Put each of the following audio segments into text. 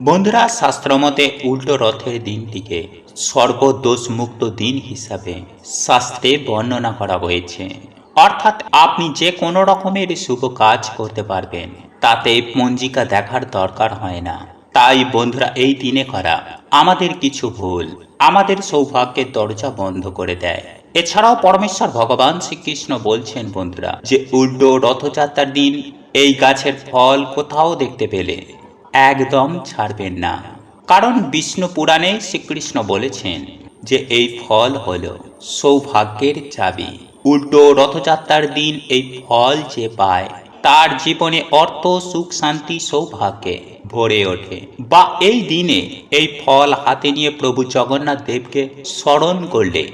বন্ধুরা, শাস্ত্রমতে উল্টো রথের দিনটিকে সর্বদোষমুক্ত দিন হিসাবে শাস্ত্রে বর্ণনা করা হয়েছে। অর্থাৎ আপনি যে কোনো রকমের শুভ কাজ করতে পারবেন, তাতে পঞ্জিকা দেখার দরকার হয় না। তাই বন্ধুরা, এই দিনে করা আমাদের কিছু ভুল, আমাদের সৌভাগ্যের দরজা বন্ধ করে দেয়। এছাড়াও পরমেশ্বর ভগবান শ্রীকৃষ্ণ বলছেন, বন্ধুরা, যে উল্টো রথযাত্রার দিন এই গাছের ফল কোথাও দেখতে পেলে। একদম ছাড়বেন না। কারণ বিষ্ণু পুরাণে শ্রীকৃষ্ণ বলেছেন যে এই ফল হল সৌভাগ্যের চাবি। উল্টো রথযাত্রার দিন এই ফল যে পায়, তার জীবনে অর্থ, সুখ, শান্তি, সৌভাগ্যে ভরে ওঠে। বা এই দিনে এই ফল হাতে নিয়ে প্রভু জগন্নাথ দেবকে স্মরণ করলে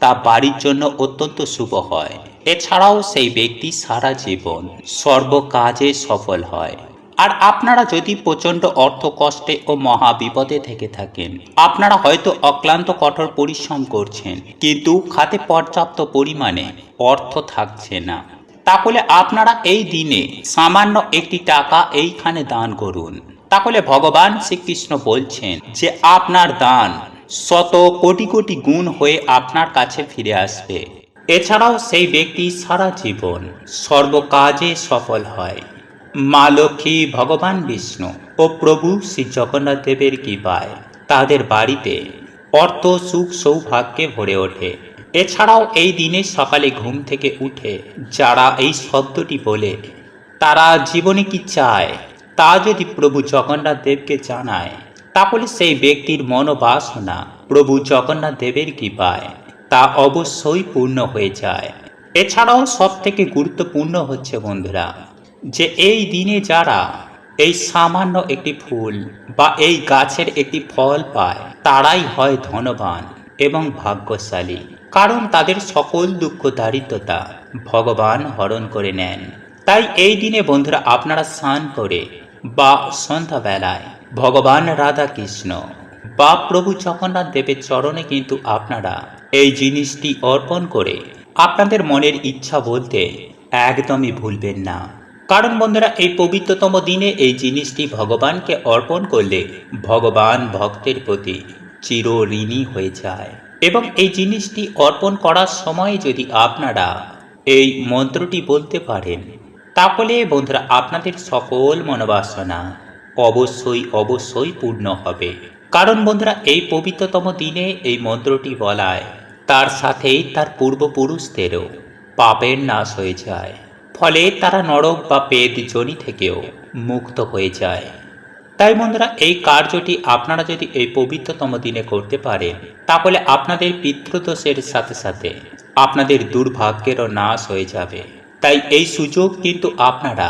তা বাড়ির জন্য অত্যন্ত শুভ হয়। এছাড়াও সেই ব্যক্তি সারা জীবন সর্বকাজে সফল হয়। আর আপনারা যদি প্রচণ্ড অর্থ কষ্টে ও মহা বিপদে থেকে থাকেন, আপনারা হয়তো অক্লান্ত কঠোর পরিশ্রম করছেন, কিন্তু খাতে পর্যাপ্ত পরিমাণে অর্থ থাকছে না। তাহলে আপনারা এই দিনে সামান্য একটি টাকা এইখানে দান করুন। তাহলে ভগবান শ্রীকৃষ্ণ বলছেন যে আপনার দান শত কোটি কোটি গুণ হয়ে আপনার কাছে ফিরে আসবে। এছাড়াও সেই ব্যক্তি সারা জীবন সর্বকাজে সফল হয়। মা লক্ষ্মী, ভগবান বিষ্ণু ও প্রভু শ্রী জগন্নাথ দেবের কৃপায় তাদের বাড়িতে অর্থ, সুখ, সৌভাগ্যে ভরে ওঠে। এছাড়াও এই দিনে সকালে ঘুম থেকে উঠে যারা এই শব্দটি বলে, তারা জীবনে কি চায়, তা যদি প্রভু জগন্নাথ দেবকে জানায়, তাহলে সেই ব্যক্তির মনোবাসনা প্রভু জগন্নাথ দেবের কৃপায় তা অবশ্যই পূর্ণ হয়ে যায়। এছাড়াও সব থেকে গুরুত্বপূর্ণ হচ্ছে বন্ধুরা যে এই দিনে যারা এই সামান্য একটি ফুল বা এই গাছের একটি ফল পায়, তারাই হয় ধনবান এবং ভাগ্যশালী। কারণ তাদের সকল দুঃখ দারিদ্রতা ভগবান হরণ করে নেন। তাই এই দিনে বন্ধুরা আপনারা স্নান করে বা সন্ধ্যাবেলায় ভগবান রাধা কৃষ্ণ বা প্রভু জগন্নাথ দেবের চরণে কিন্তু আপনারা এই জিনিসটি অর্পণ করে আপনাদের মনের ইচ্ছা বলতে একদমই ভুলবেন না। কারণ বন্ধুরা, এই পবিত্রতম দিনে এই জিনিসটি ভগবানকে অর্পণ করলে ভগবান ভক্তের প্রতি চির ঋণী হয়ে যায়। এবং এই জিনিসটি অর্পণ করার সময় যদি আপনারা এই মন্ত্রটি বলতে পারেন, তাহলে বন্ধুরা, আপনাদের সকল মনোবাসনা অবশ্যই অবশ্যই পূর্ণ হবে। কারণ বন্ধুরা, এই পবিত্রতম দিনে এই মন্ত্রটি বলায়, তার সাথেই তার পূর্বপুরুষদেরও পাপের নাশ হয়ে যায়। ফলে তারা নরক বা পেদ জনি থেকেও মুক্ত হয়ে যায়। তাই বন্ধুরা, এই কার্যটি আপনারা যদি এই পবিত্রতম দিনে করতে পারেন, তাহলে আপনাদের পিতৃদোষের সাথে সাথে আপনাদের দুর্ভাগ্যেরও নাশ হয়ে যাবে। তাই এই সুযোগ কিন্তু আপনারা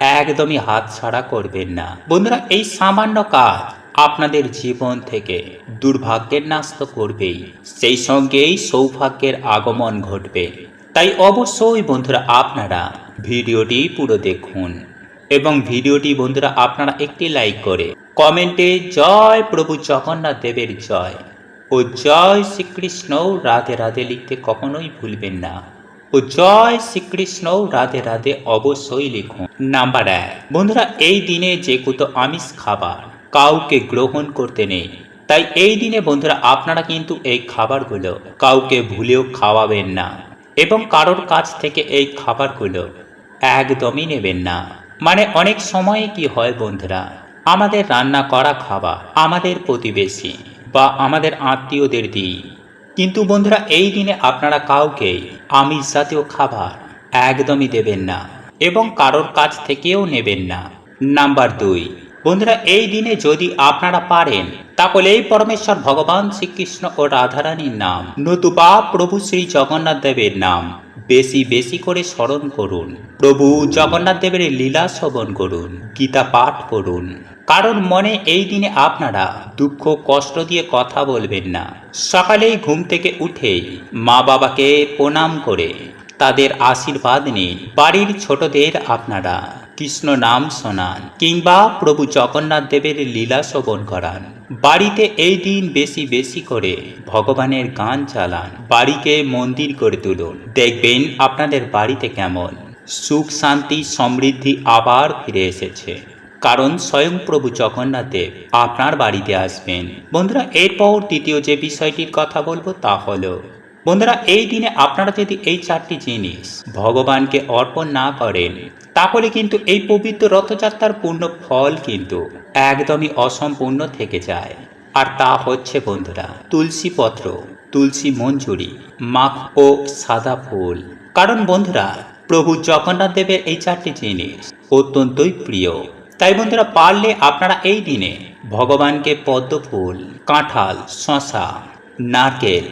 একদমই হাতছাড়া করবেন না। বন্ধুরা, এই সামান্য কাজ আপনাদের জীবন থেকে দুর্ভাগ্যের নাশ তো করবেই। সেই সঙ্গেই সৌভাগ্যের আগমন ঘটবে। তাই অবশ্যই বন্ধুরা আপনারা ভিডিওটি পুরো দেখুন এবং ভিডিওটি বন্ধুরা আপনারা একটি লাইক করে কমেন্টে জয় প্রভু জগন্নাথ দেবের জয় ও জয় শ্রীকৃষ্ণ রাধে রাধে লিখতে কখনোই ভুলবেন না ও জয় শ্রীকৃষ্ণ রাধে রাধে অবশ্যই লিখুন। নাম্বার এক, বন্ধুরা এই দিনে যে কুতো আমিষ খাবার কাউকে গ্রহণ করতে নেই, তাই এই দিনে বন্ধুরা আপনারা কিন্তু এই খাবারগুলো কাউকে ভুলেও খাওয়াবেন না। এবং কারোর কাছ থেকে এই খাবারগুলো একদমই নেবেন না। মানে অনেক সময়ে কি হয় বন্ধুরা, আমাদের রান্না করা খাবার আমাদের প্রতিবেশী বা আমাদের আত্মীয়দের দিই। কিন্তু বন্ধুরা, এই দিনে আপনারা কাউকে আমিষ জাতীয় খাবার একদমই দেবেন না এবং কারোর কাছ থেকেও নেবেন না। নাম্বার দুই বন্ধুরা, এই দিনে যদি আপনারা পারেন, তাহলে এই পরমেশ্বর ভগবান শ্রীকৃষ্ণ ও রাধারানীর নাম, নতুবা প্রভু শ্রী জগন্নাথ দেবের নাম বেশি বেশি করে স্মরণ করুন। প্রভু জগন্নাথ দেবের লীলা শ্রবণ করুন, গীতা পাঠ করুন। কারণ মনে এই দিনে আপনারা দুঃখ, কষ্ট দিয়ে কথা বলবেন না। সকালেই ঘুম থেকে উঠেই মা বাবাকে প্রণাম করে তাদের আশীর্বাদ নিন। বাড়ির ছোটদের আপনারা কৃষ্ণ নাম শোনান, কিংবা প্রভু জগন্নাথ দেবের লীলা শ্রবণ করান। বাড়িতে এই দিন বেশি বেশি করে ভগবানের গান চালান, বাড়িকে মন্দির করে তুলুন। দেখবেন আপনাদের বাড়িতে কেমন সুখ, শান্তি, সমৃদ্ধি আবার ফিরে এসেছে। কারণ স্বয়ং প্রভু জগন্নাথ দেব আপনার বাড়িতে আসবেন। বন্ধুরা, এরপর দ্বিতীয় যে বিষয়টির কথা বলব তা হলো বন্ধুরা, এই দিনে আপনারা যদি এই চারটি জিনিস ভগবানকে অর্পণ না করেন, তাহলে কিন্তু এই পবিত্র রথযাত্রার পূর্ণ ফল কিন্তু একদমই অসম্পূর্ণ থেকে যায়। আর তা হচ্ছে বন্ধুরা, তুলসী পত্র, তুলসী মঞ্জুরি, মাখ ও সাদা ফুল। কারণ বন্ধুরা, প্রভু জগন্নাথ দেবের এই চারটি জিনিস অত্যন্তই প্রিয়। তাই বন্ধুরা, পারলে আপনারা এই দিনে ভগবানকে পদ্ম ফুল কাঁঠাল শশা নারকেল,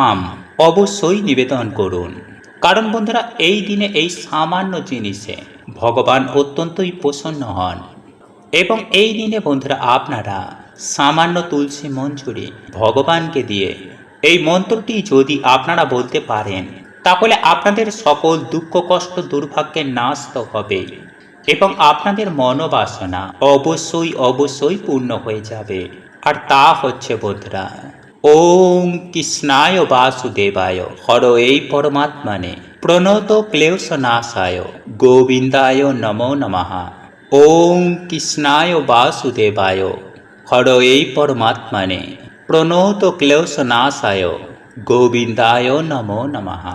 আম অবশ্যই নিবেদন করুন। কারণ বন্ধুরা, এই দিনে এই সামান্য জিনিসে ভগবান অত্যন্তই প্রসন্ন হন। এবং এই দিনে বন্ধুরা, আপনারা সামান্য তুলসী মঞ্জুরি ভগবানকে দিয়ে এই মন্ত্রটি যদি আপনারা বলতে পারেন, তাহলে আপনাদের সকল দুঃখ, কষ্ট দুর্ভাগ্যের নাশ তো হবেই এবং আপনাদের মনোবাসনা অবশ্যই অবশ্যই পূর্ণ হয়ে যাবে। আর তা হচ্ছে বন্ধুরা ওম কৃষ্ণায় বাসুদেবায় হর এই পরমাত্মানে প্রণত ক্লেশ নাশায় গোবিন্দায় নমো নমঃ। ওম কৃষ্ণায় বাসুদেবায় হর এই পরমাত্মানে প্রণত ক্লেশ নাশায় গোবিন্দায় নমো নমঃ।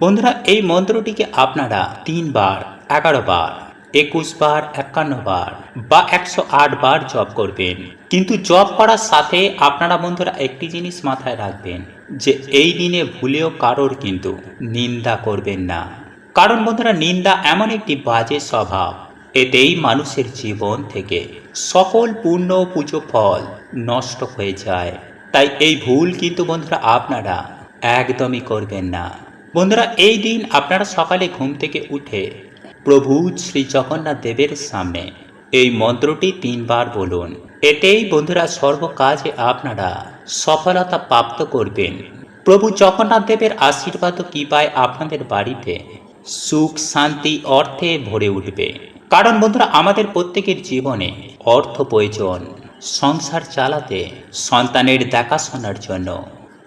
বন্ধুরা, এই মন্ত্রটিকে আপনারা তিনবার এগারো বার একুশ বার, একান্ন বার বা একশো আট বার জব করবেন। কিন্তু জব করার সাথে আপনারা বন্ধুরা একটি জিনিস মাথায় রাখবেন যে এই দিনে ভুলেও কারোর কিন্তু নিন্দা করবেন না। কারণ বন্ধুরা, নিন্দা এমন একটি বাজে স্বভাব। এতেই মানুষের জীবন থেকে সকল পূর্ণ পুজো ফল নষ্ট হয়ে যায়। তাই এই ভুল কিন্তু বন্ধুরা আপনারা একদমই করবেন না। বন্ধুরা, এই দিন আপনারা সকালে ঘুম থেকে উঠে প্রভু শ্রী জগন্নাথ দেবের সামনে। এই মন্ত্রটি তিনবার বলুন। এতেই বন্ধুরা সর্বকাজে আপনারা সফলতা প্রাপ্ত করবেন। প্রভু জগন্নাথ দেবের আশীর্বাদ কৃপায় আপনাদের বাড়িতে? সুখ, শান্তি, অর্থে ভরে উঠবে। কারণ বন্ধুরা আমাদের প্রত্যেকের জীবনে অর্থ প্রয়োজন, সংসার চালাতে, সন্তানের দেখাশোনার জন্য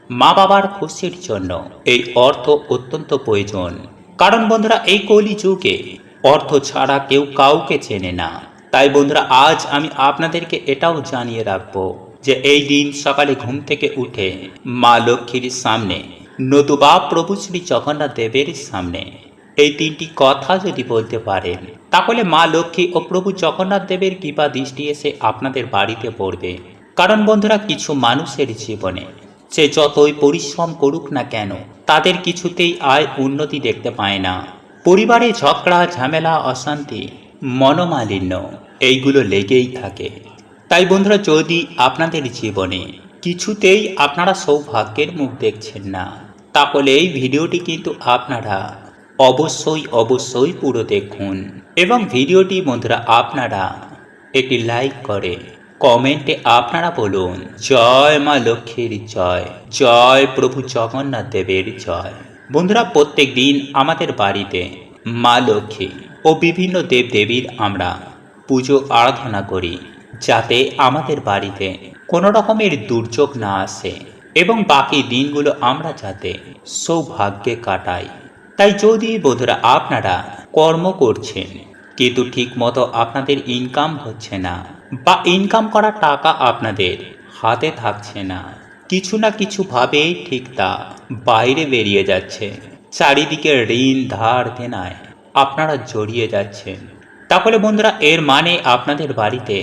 মা বাবার খুশির জন্য এই অর্থ অত্যন্ত প্রয়োজন। কারণ বন্ধুরা এই কলি যুগে অর্থ ছাড়া কেউ কাউকে চেনে না। তাই বন্ধুরা, আজ আমি আপনাদেরকে এটাও জানিয়ে রাখব যে এই দিন সকালে ঘুম থেকে উঠে মা লক্ষ্মীর সামনে, নতুবা প্রভু শ্রী জগন্নাথ দেবের সামনে এই তিনটি কথা যদি বলতে পারেন, তাহলে মা লক্ষ্মী ও প্রভু জগন্নাথ দেবের কৃপা দৃষ্টি এসে আপনাদের বাড়িতে পড়বে। কারণ বন্ধুরা, কিছু মানুষের জীবনে সে যতই পরিশ্রম করুক না কেন, তাদের কিছুতেই আয় উন্নতি দেখতে পায় না। পরিবারে ঝগড়া, ঝামেলা, অশান্তি, মনোমালিন্য, এইগুলো লেগেই থাকে। তাই বন্ধুরা, যদি আপনাদের জীবনে কিছুতেই আপনারা সৌভাগ্যের মুখ দেখছেন না, তাহলে এই ভিডিওটি কিন্তু আপনারা অবশ্যই অবশ্যই পুরো দেখুন। এবং ভিডিওটি বন্ধুরা, আপনারা একটি লাইক করে, কমেন্টে আপনারা বলুন, জয় মা লক্ষ্মীর জয় জয় প্রভু জগন্নাথ দেবের জয়। বন্ধুরা, প্রত্যেক দিন আমাদের বাড়িতে মা লক্ষ্মী ও বিভিন্ন দেবদেবীর আমরা পুজো আরাধনা করি, যাতে আমাদের বাড়িতে কোনো রকমের দুর্যোগ না আসে এবং বাকি দিনগুলো আমরা যাতে সৌভাগ্যে কাটাই। তাই যদি বন্ধুরা আপনারা কর্ম করছেন, কিন্তু ঠিক মতো আপনাদের ইনকাম হচ্ছে না বা ইনকাম করা টাকা আপনাদের হাতে থাকছে না কিছু না কিছু ভাবেই ঠিক তা বাইরে বেরিয়ে যাচ্ছে। চারিদিকে ঋণ ধার দেনায় আপনারা জড়িয়ে যাচ্ছেন। তাহলে বন্ধুরা, এর মানে আপনাদের বাড়িতে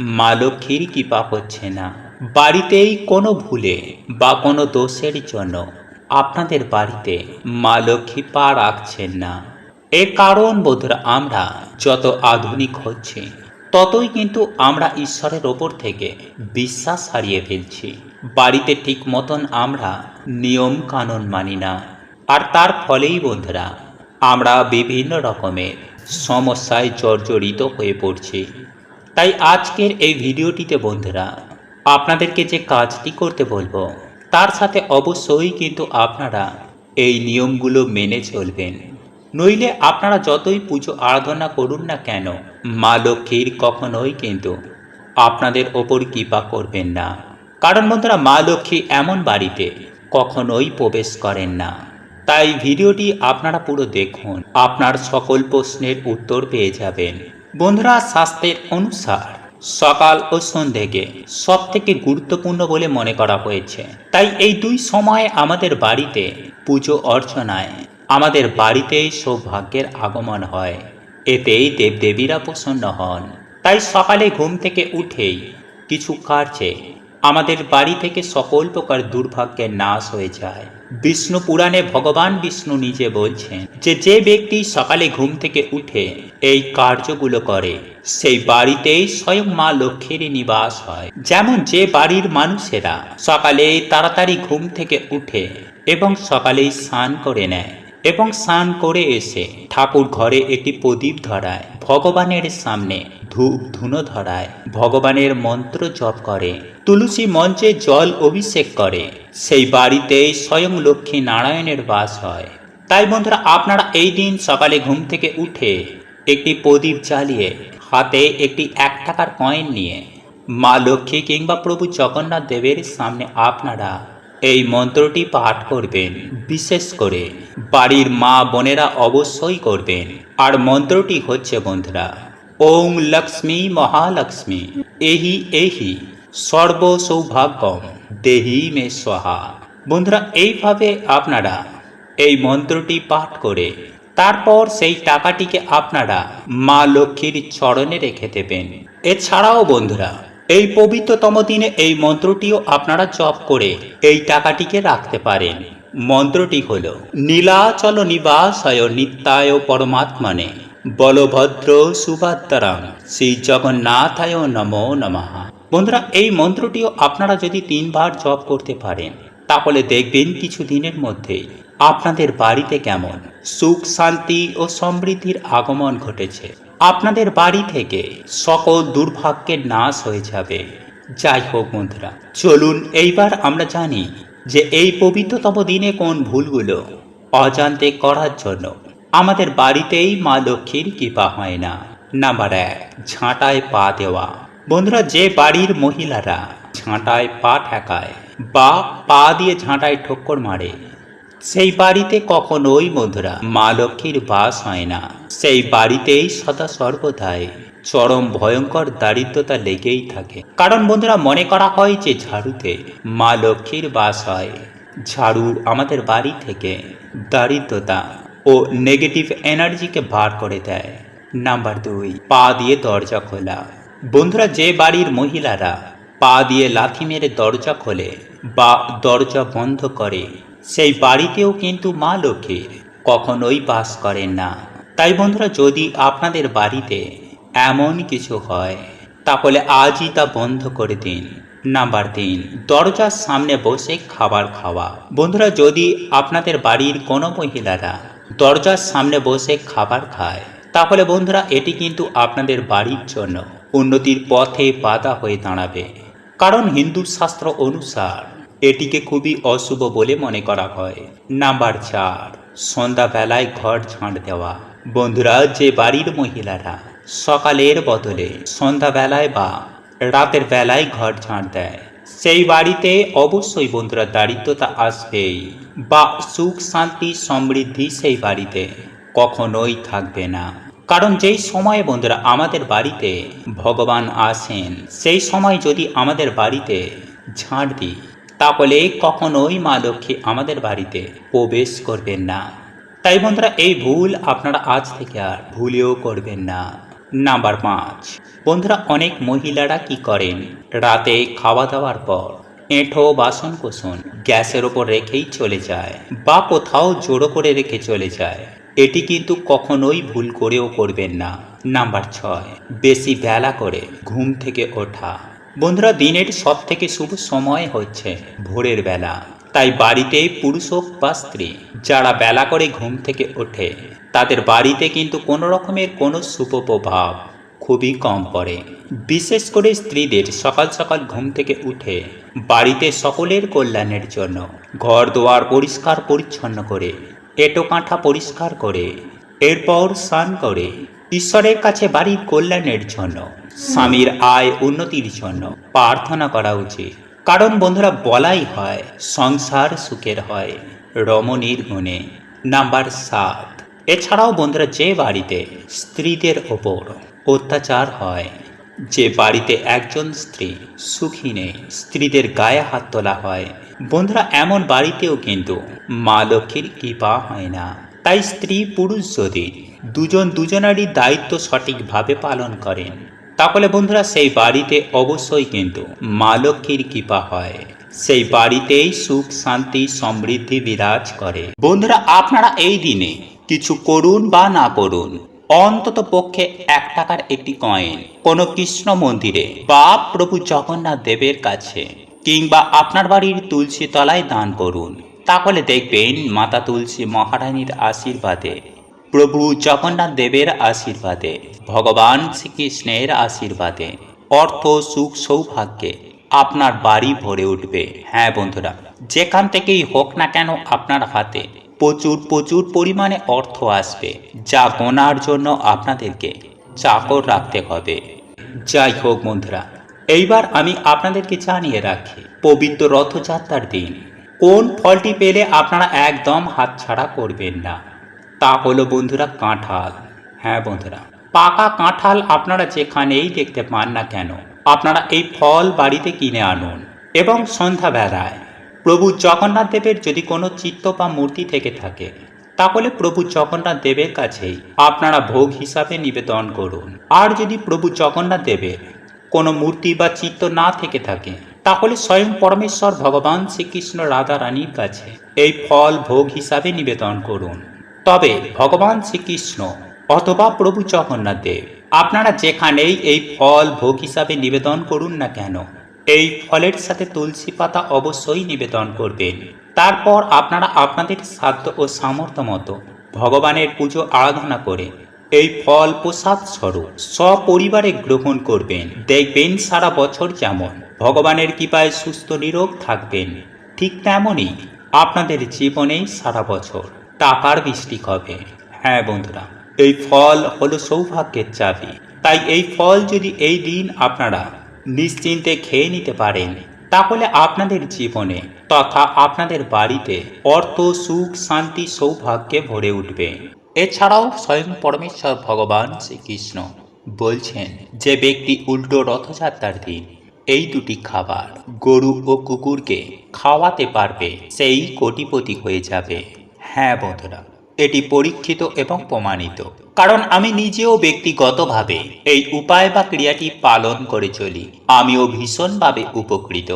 মা লক্ষ্মীর কৃপা হচ্ছে না। বাড়িতেই কোনো ভুলে বা কোনো দোষের জন্য আপনাদের বাড়িতে মা লক্ষ্মী পা রাখছেন না। এর কারণ বন্ধুরা, আমরা যত আধুনিক হচ্ছি, ততই কিন্তু আমরা ঈশ্বরের ওপর থেকে বিশ্বাস হারিয়ে ফেলছি। বাড়িতে ঠিক মতন আমরা নিয়ম কানুন মানি না। আর তার ফলেই বন্ধুরা, আমরা বিভিন্ন রকমের সমস্যায় জর্জরিত হয়ে পড়ছি। তাই আজকের এই ভিডিওটিতে বন্ধুরা, আপনাদেরকে যে কাজটি করতে বলব, তার সাথে অবশ্যই কিন্তু আপনারা এই নিয়মগুলো মেনে চলবেন। নইলে আপনারা যতই পুজো আরাধনা করুন না কেন, মা লক্ষ্মীর কখনোই কিন্তু আপনাদের ওপর কৃপা করবেন না। কারণ বন্ধুরা, মা লক্ষ্মী এমন বাড়িতে কখনোই প্রবেশ করেন না। তাই ভিডিওটি আপনারা পুরো দেখুন, আপনার সকল প্রশ্নের উত্তর পেয়ে যাবেন। বন্ধুরা, স্বাস্থ্যের অনুসার সকাল ও সন্ধ্যেকে সব থেকে গুরুত্বপূর্ণ বলে মনে করা হয়েছে। তাই এই দুই সময়ে আমাদের বাড়িতে পুজো অর্চনায় আমাদের বাড়িতেই সৌভাগ্যের আগমন হয়। এতেই দেবদেবীরা প্রসন্ন হন। তাই সকালে ঘুম থেকে উঠেই কিছু কার্যে আমাদের বাড়ি থেকে সকল প্রকার দুর্ভাগ্যের নাশ হয়ে যায়। বিষ্ণু পুরাণে ভগবান বিষ্ণু নিজে বলছেন যে যে ব্যক্তি সকালে ঘুম থেকে উঠে এই কার্যগুলো করে, সেই বাড়িতেই স্বয়ং মা লক্ষ্মীর নিবাস হয়। যেমন যে বাড়ির মানুষেরা সকালে তাড়াতাড়ি ঘুম থেকে উঠে এবং সকালেই স্নান করে নেয় এবং স্নান করে এসে ঠাকুর ঘরে একটি প্রদীপ ধরায়, ভগবানের সামনে ধূপ ধুনো ধরায়, ভগবানের মন্ত্র জপ করে, তুলসী মঞ্চে জল অভিষেক করে। সেই বাড়িতেই স্বয়ং লক্ষ্মী নারায়ণের বাস হয়। তাই বন্ধুরা, আপনারা এই দিন সকালে ঘুম থেকে উঠে একটি প্রদীপ জ্বালিয়ে হাতে একটি এক টাকার কয়েন নিয়ে মা লক্ষ্মী কিংবা প্রভু জগন্নাথ দেবের সামনে আপনারা এই মন্ত্রটি পাঠ করবেন, বিশেষ করে বাড়ির মা বোনেরা অবশ্যই করবেন। আর মন্ত্রটি হচ্ছে, বন্ধুরা, ওং লক্ষ্মী মহালক্ষ্মী, এহি এহি সর্ব সৌভাগ্যম দেহি মে সহা বন্ধুরা, এইভাবে আপনারা এই মন্ত্রটি পাঠ করে তারপর সেই টাকাটিকে আপনারা মা লক্ষ্মীর চরণে রেখে দেবেন। এছাড়াও, বন্ধুরা এই পবিত্রতম দিনে এই মন্ত্রটিও আপনারা জপ করে এই টাকাটিকে রাখতে পারেন। মন্ত্রটি হল, নীলাচল নিবাসয় নিত্যায় পরমাত্মনে, বলভদ্র সুভাদ্রাং শ্রী জগন্নাথায় নমো নমঃ। বন্ধুরা, এই মন্ত্রটিও আপনারা যদি তিনবার জপ করতে পারেন, তাহলে দেখবেন কিছু দিনের মধ্যেই আপনাদের বাড়িতে কেমন সুখ শান্তি ও সমৃদ্ধির আগমন ঘটেছে। আপনাদের বাড়ি থেকে সকল দুর্ভাগ্যের নাশ হয়ে যাবে। যাই হোক বন্ধুরা, চলুন এইবার আমরা জানি যে এই পবিত্রতম দিনে কোন ভুলগুলো অজান্তে করার জন্য আমাদের বাড়িতেই মা লক্ষ্মীর কৃপা হয় না। নাম্বার এক, ঝাঁটায় পা দেওয়া। বন্ধুরা, যে বাড়ির মহিলারা ঝাঁটায় পা ঠেকায় বা পা দিয়ে ঝাঁটায় ঠক্কর মারে সেই বাড়িতে কখনোই বন্ধুরা মা লক্ষ্মীর বাস হয় না। সেই বাড়িতেই সদা সর্বদাই চরম ভয়ঙ্কর দারিদ্রতা লেগেই থাকে। কারণ বন্ধুরা, মনে করা হয় যে ঝাড়ুতে মা লক্ষ্মীর বাস হয়। ঝাড়ু আমাদের বাড়ি থেকে দারিদ্রতা ও নেগেটিভ এনার্জিকে বার করে দেয়। নাম্বার দুই, পা দিয়ে দরজা খোলা। বন্ধুরা, যে বাড়ির মহিলারা পা দিয়ে লাথি মেরে দরজা খোলে বা দরজা বন্ধ করে সেই বাড়িতেও কিন্তু মা লক্ষ্মীর কখনোই বাস করেন না। তাই বন্ধুরা, যদি আপনাদের বাড়িতে এমন কিছু হয়, তাহলে আজই তা বন্ধ করে দিন। নাম্বার তিন, দরজার সামনে বসে খাবার খাওয়া। বন্ধুরা, যদি আপনাদের বাড়ির কোনো মহিলারা দরজার সামনে বসে খাবার খায়, তাহলে বন্ধুরা, এটি কিন্তু আপনাদের বাড়ির জন্য উন্নতির পথে বাধা হয়ে দাঁড়াবে। কারণ হিন্দু শাস্ত্র অনুসার এটিকে খুবই অশুভ বলে মনে করা হয়। নাম্বার চার, সন্ধ্যাবেলায় ঘর ঝাঁট দেওয়া। বন্ধুরা, যে বাড়ির মহিলারা সকালের বদলে সন্ধ্যাবেলায় বা রাতের বেলায় ঘর ঝাঁট দেয়, সেই বাড়িতে অবশ্যই বন্ধুরা দারিদ্রতা আসবেই বা সুখ, শান্তি, সমৃদ্ধি সেই বাড়িতে কখনোই থাকবে না। কারণ যেই সময়ে বন্ধুরা আমাদের বাড়িতে ভগবান আসেন, সেই সময় যদি আমাদের বাড়িতে ঝাঁট দিই তাহলে কখনোই মা লক্ষ্মী আমাদের বাড়িতে প্রবেশ করবেন না। তাই বন্ধুরা, এই ভুল আপনারা আজ থেকে আর ভুলেও করবেন না। নাম্বার পাঁচ, বন্ধুরা, অনেক মহিলারা কি করেন? রাতে খাওয়া দাওয়ার পর এঁঠো বাসন কোসন গ্যাসের ওপর রেখেই চলে যায় বা কোথাও জোড়ো করে রেখে চলে যায়। এটি কিন্তু কখনোই ভুল করেও করবেন না। নাম্বার ছয়, বেশি বেলা করে ঘুম থেকে ওঠা। বন্ধুরা, দিনের সব থেকে শুভ সময় হচ্ছে ভোরের বেলা। তাই বাড়িতে পুরুষ হোক বা স্ত্রী, যারা বেলা করে ঘুম থেকে ওঠে, তাদের বাড়িতে কিন্তু কোনো রকমের কোনো শুভ প্রভাব খুবই কম পড়ে। বিশেষ করে স্ত্রীদের সকাল সকাল ঘুম থেকে উঠে বাড়িতে সকলের কল্যাণের জন্য ঘর দোয়ার পরিষ্কার পরিচ্ছন্ন করে, এটো কাঁঠা পরিষ্কার করে, এরপর স্নান করে ঈশ্বরের কাছে বাড়ির কল্যাণের জন্য, স্বামীর আয় উন্নতির জন্য প্রার্থনা করা উচিত। কারণ বন্ধুরা, বলাই হয়, সংসার সুখের হয়, রমণীর গুণে। নাম্বার সাত। এছাড়াও বন্ধুরা, যে বাড়িতে স্ত্রীদের ওপর অত্যাচার হয়, যে বাড়িতে একজন স্ত্রী সুখী নেই, স্ত্রীদের গায়ে হাত তোলা হয়, বন্ধুরা, এমন বাড়িতেও কিন্তু মা লক্ষ্মীর কৃপা হয় না। তাই স্ত্রী, পুরুষ যদি দুজন দুজনারই দায়িত্ব সঠিকভাবে পালন করেন, তাহলে বন্ধুরা সেই বাড়িতে অবশ্যই কিন্তু মা লক্ষ্মীর কৃপা হয়। সেই বাড়িতেই সুখ, শান্তি, সমৃদ্ধি বিরাজ করে। বন্ধুরা, আপনারা এই দিনে কিছু করুন বা না করুন, অন্তত পক্ষে এক টাকার একটি কয়েন কোনো কৃষ্ণ মন্দিরে বা প্রভু জগন্নাথ দেবের কাছে কিংবা আপনার বাড়ির তুলসী তলায় দান করুন। তাহলে দেখবেন মাতা তুলসী মহারানীর আশীর্বাদে, প্রভু জগন্নাথ দেবের আশীর্বাদে, ভগবান শ্রীকৃষ্ণের আশীর্বাদে, অর্থ, সুখ, সৌভাগ্যে আপনার বাড়ি ভরে উঠবে। হ্যাঁ বন্ধুরা, যেখান থেকেই হোক না কেন আপনার হাতে প্রচুর প্রচুর পরিমাণে অর্থ আসবে, যা গোনার জন্য আপনাদেরকে চাকর রাখতে হবে। যাই হোক বন্ধুরা, এইবার আমি আপনাদেরকে জানিয়ে রাখি, পবিত্র রথযাত্রার দিন। কোন ফলটি পেলে আপনারা একদম হাতছাড়া করবেন না? তা হলো বন্ধুরা কাঁঠাল। হ্যাঁ বন্ধুরা, পাকা কাঁঠাল আপনারা যেখানেই দেখতে পান না কেন, আপনারা এই ফল বাড়িতে কিনে আনুন এবং সন্ধ্যাবেলায়। প্রভু জগন্নাথ দেবের যদি কোনো চিত্ত বা মূর্তি থেকে থাকে, তাহলে প্রভু জগন্নাথ দেবের কাছেই আপনারা ভোগ হিসাবে নিবেদন করুন। আর যদি প্রভু জগন্নাথ দেবের কোনো মূর্তি বা চিত্ত না থেকে থাকে তাহলে স্বয়ং পরমেশ্বর ভগবান শ্রীকৃষ্ণ রাধা রানীর কাছে এই ফল ভোগ হিসাবে নিবেদন করুন। তবে ভগবান শ্রীকৃষ্ণ অথবা প্রভু জগন্নাথ দেব, আপনারা যেখানেই এই ফল ভোগ হিসাবে নিবেদন করুন না কেন, এই ফলের সাথে তুলসী পাতা অবশ্যই নিবেদন করবেন। তারপর আপনারা আপনাদের সাধ্য ও সামর্থ্য মতো ভগবানের পুজো আরাধনা করে এই ফল প্রসাদ স্বরূপ সপরিবারে গ্রহণ করবেন। দেখবেন সারা বছর যেমন। ভগবানের কৃপায় সুস্থ নিরোগ থাকবেন। ঠিক তেমনই আপনাদের জীবনেই সারা বছর টাকার বৃষ্টি হবে। হ্যাঁ বন্ধুরা, এই ফল হলো সৌভাগ্যের চাবি। তাই এই ফল যদি এই দিন আপনারা নিশ্চিন্তে খেয়ে নিতে পারেন, তাহলে আপনাদের জীবনে তথা আপনাদের বাড়িতে অর্থ, সুখ, শান্তি, সৌভাগ্যে ভরে উঠবে। এছাড়াও স্বয়ং পরমেশ্বর ভগবান শ্রীকৃষ্ণ বলছেন, যে ব্যক্তি উল্টো রথযাত্রার দিন এই দুটি খাবার, গরু ও কুকুরকে খাওয়াতে পারবে, সেই কোটিপতি হয়ে যাবে। হ্যাঁ বন্ধুরা, এটি পরীক্ষিত এবং প্রমাণিত। কারণ আমি নিজেও ব্যক্তিগতভাবে এই উপায় বা ক্রিয়াটি পালন করে চলি, আমিও ভীষণভাবে উপকৃত।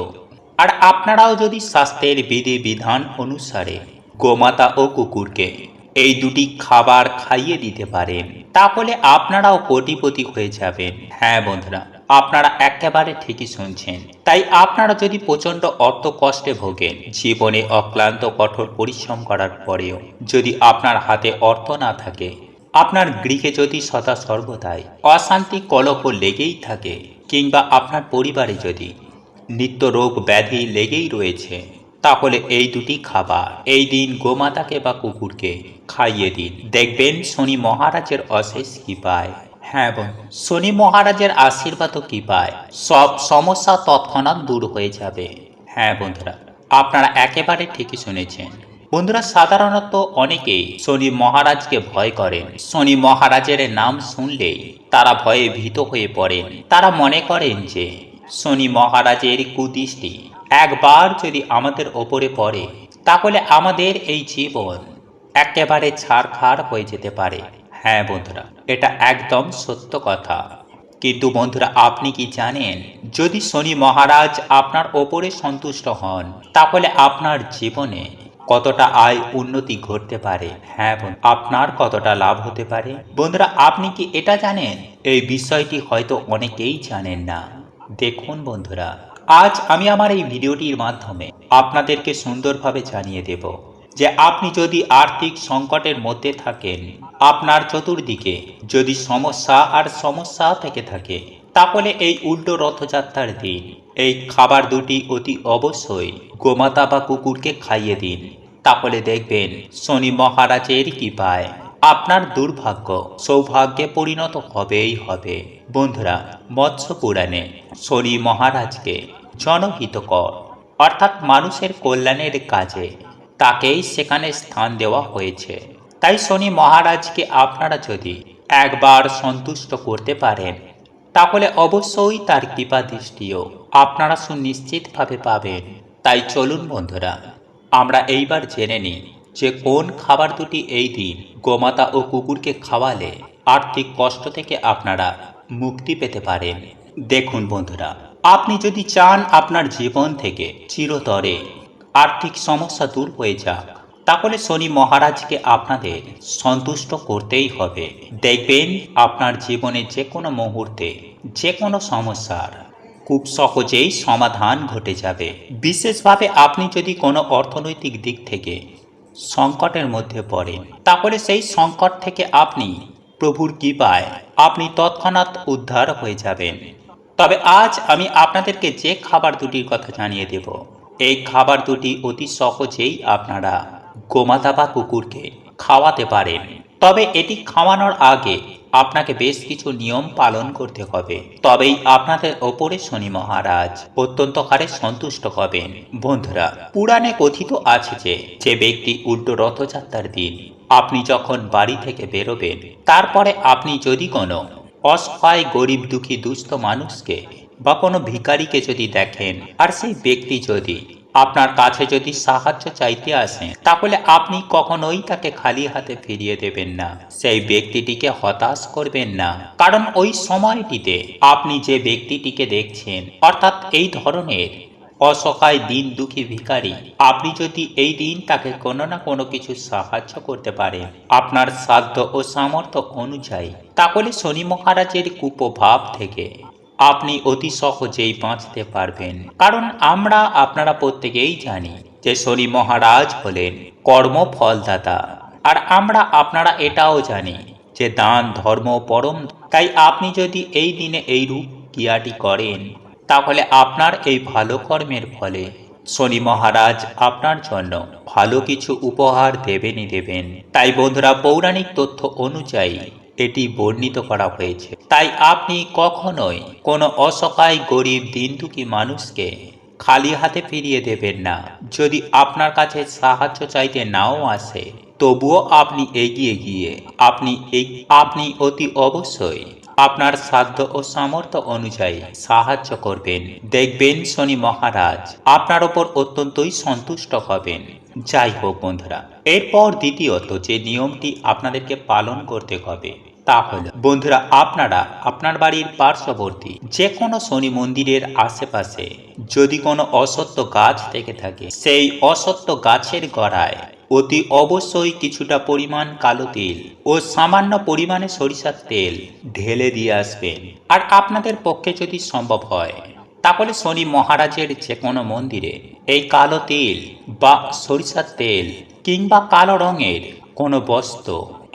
আর আপনারাও যদি স্বাস্থ্যের বিধি বিধান অনুসারে গোমাতা ও কুকুরকে এই দুটি খাবার খাইয়ে দিতে পারেন তাহলে আপনারাও কোটিপতি হয়ে যাবেন। হ্যাঁ বন্ধুরা, আপনারা একেবারে ঠিকই শুনছেন। তাই আপনারা যদি প্রচণ্ড অর্থ কষ্টে ভোগেন, জীবনে অক্লান্ত কঠোর পরিশ্রম করার পরেও যদি আপনার হাতে অর্থ না থাকে, আপনার গৃহে যদি সদা সর্বদাই অশান্তি কলহ লেগেই থাকে, কিংবা আপনার পরিবারে যদি নিত্য রোগ ব্যাধি লেগেই রয়েছে তাহলে এই দুটি খাবার এই দিন গোমাতাকে বা কুকুরকে খাইয়ে দিন। দেখবেন শনি মহারাজের অশেষ কৃপায়। হ্যাঁ বোন, শনি মহারাজের আশীর্বাদও কৃপায়। সব সমস্যা তৎক্ষণাৎ দূর হয়ে যাবে। হ্যাঁ বন্ধুরা, আপনারা একেবারে ঠিকই শুনেছেন। বন্ধুরা, সাধারণত অনেকেই শনি মহারাজকে ভয় করেন। শনি মহারাজের নাম শুনলেই তারা ভয়ে ভীত হয়ে পড়েন। তারা মনে করেন যে শনি মহারাজের কুদৃষ্টি একবার যদি আমাদের ওপরে পড়ে, তাহলে আমাদের এই জীবন একেবারে ছাড়খাড় হয়ে যেতে পারে। হ্যাঁ বন্ধুরা, এটা একদম সত্য কথা। কিন্তু বন্ধুরা, আপনি কি জানেন, যদি শনি মহারাজ আপনার ওপরে সন্তুষ্ট হন, তাহলে আপনার জীবনে কতটা আয় উন্নতি ঘটতে পারে? হ্যাঁ আপনার কতটা লাভ হতে পারে? বন্ধুরা, আপনি কি এটা জানেন? এই বিষয়টি হয়তো অনেকেই জানেন না। দেখুন বন্ধুরা আজ আমি আমার এই ভিডিওটির মাধ্যমে আপনাদেরকে সুন্দরভাবে জানিয়ে দেব যে আপনি যদি আর্থিক সংকটের মধ্যে থাকেন, আপনার চতুর্দিকে যদি সমস্যা আর সমস্যা থেকে থাকে, তাহলে এই উল্টো রথযাত্রার দিন, এই খাবার দুটি অতি অবশ্যই গোমাতা বা কুকুরকে খাইয়ে দিন। তাহলে দেখবেন শনি মহারাজের কৃপায় আপনার দুর্ভাগ্য সৌভাগ্যে পরিণত হবেই হবে। বন্ধুরা মৎস্য পুরাণে শনি মহারাজকে জনহিতকর অর্থাৎ মানুষের কল্যাণের কাজে। তাকেই সেখানে স্থান দেওয়া হয়েছে। তাই শনি মহারাজকে আপনারা যদি একবার সন্তুষ্ট করতে পারেন, তাহলে অবশ্যই তার কৃপা দৃষ্টিও আপনারা সুনিশ্চিতভাবে পাবেন। তাই চলুন বন্ধুরা, আমরা এইবার জেনে নিই যে কোন খাবার দুটি এই দিন গোমাতা ও কুকুরকে খাওয়ালে আর্থিক কষ্ট থেকে আপনারা মুক্তি পেতে পারেন। দেখুন বন্ধুরা আপনি যদি চান আপনার জীবন থেকে চিরতরে আর্থিক সমস্যা দূর হয়ে যাক, তাহলে শনি মহারাজকে আপনাদের সন্তুষ্ট করতেই হবে। দেখবেন আপনার জীবনে যে কোনো মুহূর্তে যে কোনো সমস্যার খুব সহজেই সমাধান ঘটে যাবে। বিশেষভাবে আপনি যদি কোনো অর্থনৈতিক দিক থেকে সংকটের মধ্যে পড়েন, তাহলে সেই সংকট থেকে আপনি প্রভুর কৃপায় আপনি তৎক্ষণাৎ উদ্ধার হয়ে যাবেন। তবে আজ আমি আপনাদেরকে যে খাবার দুটির কথা জানিয়ে দেব, এই খাবার দুটি অতি সহজেই আপনারা গোমাতা বা কুকুরকে খাওয়াতে পারেন। তবে এটি খাওয়ানোর আগে আপনাকে বেশ কিছু নিয়ম পালন করতে হবে। তবেই আপনাদের ওপরে শনি মহারাজ অত্যন্ত হারে সন্তুষ্ট হবেন। বন্ধুরা, পুরাণে কথিত আছে যে যে ব্যক্তি উল্টো রথযাত্রার দিন আপনি যখন বাড়ি থেকে বেরোবেন, তারপরে আপনি যদি কোনো অসহায়, গরিব, দুঃখী, দুস্থ মানুষকে বা কোনো ভিখারিকে যদি দেখেন আর সেই ব্যক্তি যদি আপনার কাছে যদি সাহায্য চাইতে আসেন তাহলে আপনি কখনোই তাকে খালি হাতে ফিরিয়ে দেবেন না। সেই ব্যক্তিটিকে হতাশ করবেন না। কারণ ওই সময়টিতে আপনি যে ব্যক্তিটিকে দেখছেন, অর্থাৎ এই ধরনের অসহায়, দিন দুঃখী ভিখারি, আপনি যদি এই দিন তাকে কোনো না কোনো কিছু সাহায্য করতে পারেন আপনার সাধ্য ও সামর্থ্য অনুযায়ী, তাহলে শনি মহারাজের কুপ্রভাব থেকে আপনি অতি সহজেই বাঁচতে পারবেন। কারণ আমরা আপনারা প্রত্যেকেই জানি যে শনি মহারাজ হলেন কর্ম ফলদাতা আর আমরা আপনারা এটাও জানি যে দান, ধর্ম, পরম, তাই আপনি যদি এই দিনে এই রূপ ক্রিয়াটি করেন তাহলে আপনার এই ভালো কর্মের ফলে শনি মহারাজ আপনার জন্য ভালো কিছু উপহার দেবেনই দেবেন। তাই বন্ধুরা, পৌরাণিক তথ্য অনুযায়ী এটি বর্ণিত করা হয়েছে। তাই আপনি কখনোই কোনো অসহায়, গরিব, দিনদুখী মানুষকে খালি হাতে ফিরিয়ে দেবেন না। যদি আপনার কাছে সাহায্য চাইতে নাও আসে, তবুও আপনি এগিয়ে গিয়ে আপনি আপনি অতি অবশ্যই আপনার সাধ্য ও সামর্থ্য অনুযায়ী সাহায্য করবেন। দেখবেন শনি মহারাজ আপনার ওপর অত্যন্তই সন্তুষ্ট হবেন। যাই হোক বন্ধুরা, এরপর দ্বিতীয়ত যে নিয়মটি আপনাদেরকে পালন করতে হবে, তা বন্ধুরা, আপনারা আপনার বাড়ির পার্শ্ববর্তী যে কোনো শনি মন্দিরের আশেপাশে যদি কোনো অসত্য গাছ থেকে থাকে, সেই অসত্য গাছের গড়ায় অতি অবশ্যই কিছুটা পরিমাণ কালো তেল ও সামান্য পরিমাণে সরিষার তেল ঢেলে দিয়ে আসবেন। আর আপনাদের পক্ষে যদি সম্ভব হয়, তাহলে শনি মহারাজের যে কোনো মন্দিরে এই কালো তেল বা সরিষার তেল কিংবা কালো রঙের কোনো বস্ত্র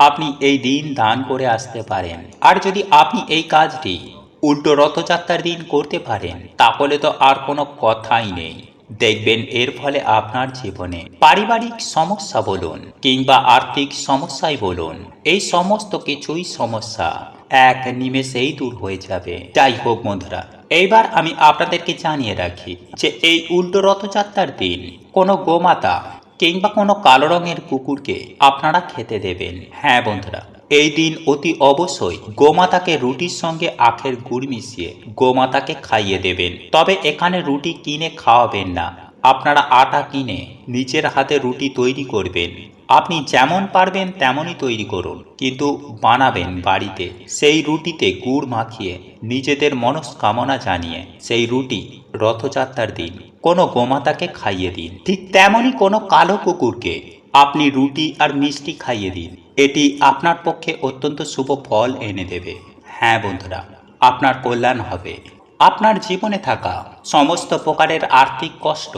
আপনি এই দিন দান করে আসতে পারেন। আর যদি আপনি এই কাজটি উল্টো রথযাত্রার দিন করতে পারেন, তাহলে তো আর কোনো কথাই নেই। দেখবেন এর ফলে আপনার জীবনে পারিবারিক সমস্যা বলুন কিংবা আর্থিক সমস্যাই বলুন, এই সমস্ত কিছুই সমস্যা এক নিমেষেই দূর হয়ে যাবে। যাই হোক বন্ধুরা, এইবার আমি আপনাদেরকে জানিয়ে রাখি যে এই উল্টো রথযাত্রার দিন কোনো গোমাতা কিংবা কোনো কালো রঙের কুকুরকে আপনারা খেতে দেবেন। হ্যাঁ বন্ধুরা এই দিন অতি অবশ্যই গোমাতাকে রুটির সঙ্গে আখের গুড় মিশিয়ে গোমাতাকে খাইয়ে দেবেন। তবে এখানে রুটি কিনে খাওয়াবেন না। আপনারা আটা কিনে নিজের হাতে রুটি তৈরি করবেন। আপনি যেমন পারবেন তেমনই তৈরি করুন। কিন্তু বানাবেন বাড়িতে। সেই রুটিতে গুড় মাখিয়ে নিজেদের মনস্কামনা জানিয়ে সেই রুটি রথযাত্রার দিন কোনো গোমাতাকে খাইয়ে দিন। ঠিক তেমনই কোনো কালো কুকুরকে আপনি রুটি আর মিষ্টি খাইয়ে দিন। এটি আপনার পক্ষে অত্যন্ত শুভ ফল এনে দেবে। হ্যাঁ বন্ধুরা, আপনার কল্যাণ হবে। আপনার জীবনে থাকা সমস্ত প্রকারের আর্থিক কষ্ট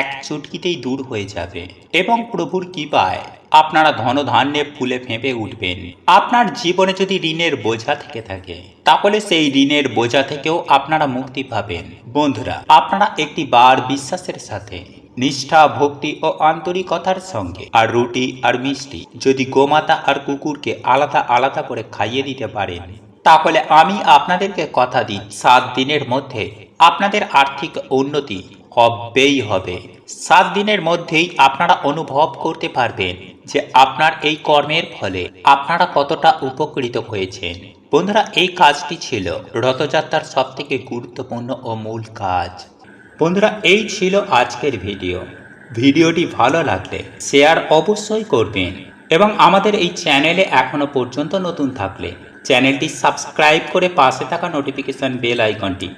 এক চুটকিতেই দূর হয়ে যাবে এবং প্রভুর কৃপায় আপনারা ধনধান্যে ফুলে ফেঁপে উঠবেন। আপনার জীবনে যদি ঋণের বোঝা থেকে থাকে, তাহলে সেই ঋণের বোঝা থেকেও আপনারা মুক্তি পাবেন। বন্ধুরা, আপনারা একটি বার বিশ্বাসের সাথে নিষ্ঠা, ভক্তি ও আন্তরিকতার সঙ্গে। আর রুটি আর মিষ্টি যদি গোমাতা আর কুকুরকে আলাদা আলাদা করে খাইয়ে দিতে পারেন, তাহলে আমি আপনাদেরকে কথা দিই, সাত দিনের মধ্যে আপনাদের আর্থিক উন্নতি হবেই হবে। সাত দিনের মধ্যেই আপনারা অনুভব করতে পারবেন যে আপনার এই কর্মের ফলে আপনারা কতটা উপকৃত হয়েছেন। বন্ধুরা, এই কাজটি ছিল রথযাত্রার সব থেকে গুরুত্বপূর্ণ ও মূল কাজ। বন্ধুরা, এই ছিল আজকের ভিডিও। ভিডিওটি ভালো লাগলে শেয়ার অবশ্যই করবেন এবং আমাদের এই চ্যানেলে এখনও পর্যন্ত নতুন থাকলে চ্যানেলটি সাবস্ক্রাইব করে পাশে থাকা নোটিফিকেশন বেল আইকনটি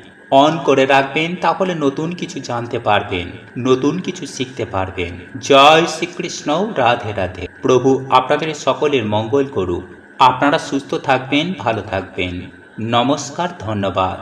অন করে রাখবেন, তাহলে নতুন কিছু জানতে পারবেন, নতুন কিছু শিখতে পারবেন। জয় শ্রীকৃষ্ণ, রাধে রাধে। প্রভু আপনাদের সকলের মঙ্গল করুক। আপনারা সুস্থ থাকবেন, ভালো থাকবেন। নমস্কার, ধন্যবাদ।